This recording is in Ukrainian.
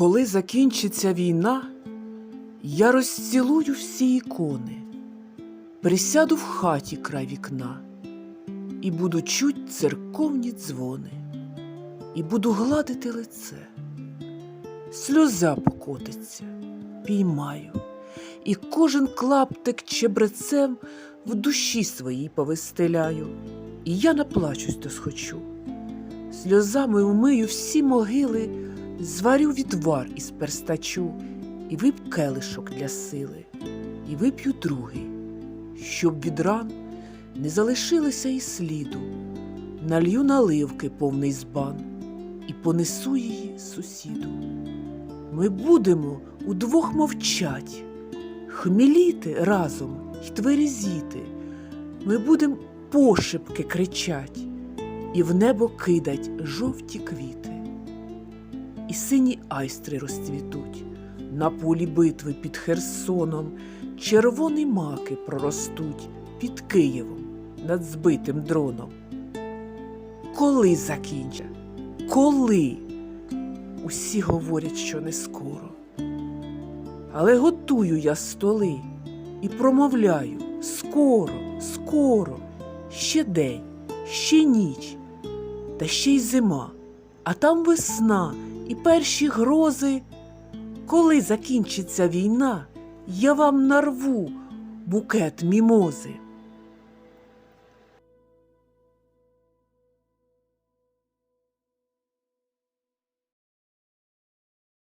Коли закінчиться війна, я розцілую всі ікони, присяду в хаті край вікна і буду чуть церковні дзвони, і буду гладити лице. Сльоза покотиться, піймаю, і кожен клаптик чебрецем в душі своїй повистеляю, і я наплачусь досхочу. Сльозами вмию всі могили, зварю відвар із перстачу, і вип'ю келишок для сили, і вип'ю другий, щоб від ран не залишилося і сліду, налью наливки повний збан і понесу її сусіду. Ми будемо удвох мовчать, хміліти разом й тверезіти. Ми будем пошепки кричать і в небо кидать жовті квіти. І сині айстри розцвітуть на полі битви під Херсоном, червоні маки проростуть під Києвом над збитим дроном. Коли закінча? Коли? Усі говорять, що не скоро. Але готую я столи і промовляю скоро, скоро, ще день, ще ніч, та ще й зима, а там весна і перші грози. Коли закінчиться війна, я вам нарву букет мімози.